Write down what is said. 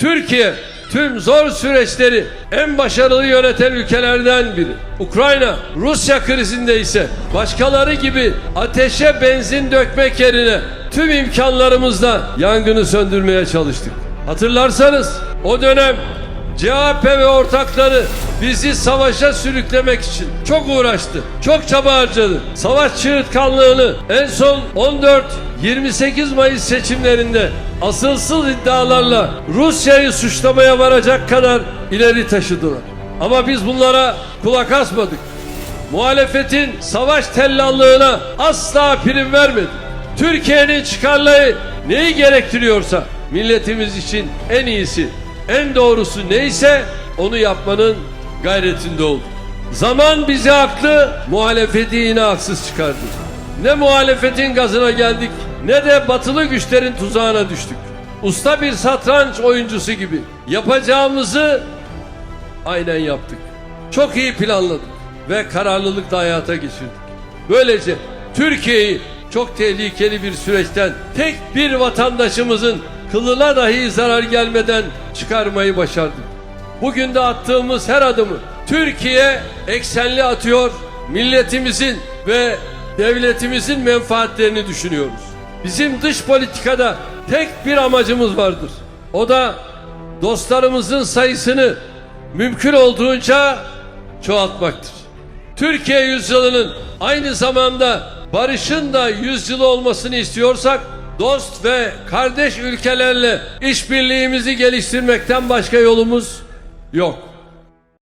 Türkiye tüm zor süreçleri en başarılı yöneten ülkelerden biri. Ukrayna, Rusya krizinde ise başkaları gibi ateşe benzin dökmek yerine tüm imkanlarımızla yangını söndürmeye çalıştık. Hatırlarsanız o dönem CHP ve ortakları bizi savaşa sürüklemek için çok uğraştı. Çok çaba harcadı. Savaş çığırtkanlığını en son 14-28 Mayıs seçimlerinde asılsız iddialarla Rusya'yı suçlamaya varacak kadar ileri taşıdılar. Ama biz bunlara kulak asmadık. Muhalefetin savaş tellallığına asla prim vermedi. Türkiye'nin çıkarları neyi gerektiriyorsa milletimiz için en iyisi, en doğrusu neyse onu yapmanın gayretinde olduk. Zaman bizi haklı, muhalefeti yine haksız çıkardı. Ne muhalefetin gazına geldik ne de batılı güçlerin tuzağına düştük. Usta bir satranç oyuncusu gibi yapacağımızı aynen yaptık. Çok iyi planladık ve kararlılıkla hayata geçirdik. Böylece Türkiye'yi çok tehlikeli bir süreçten tek bir vatandaşımızın kılına dahi zarar gelmeden çıkarmayı başardık. Bugün de attığımız her adımı Türkiye eksenli atıyor, milletimizin ve devletimizin menfaatlerini düşünüyoruz. Bizim dış politikada tek bir amacımız vardır. O da dostlarımızın sayısını mümkün olduğunca çoğaltmaktır. Türkiye yüzyılının aynı zamanda barışın da yüzyılı olmasını istiyorsak dost ve kardeş ülkelerle işbirliğimizi geliştirmekten başka yolumuz yok.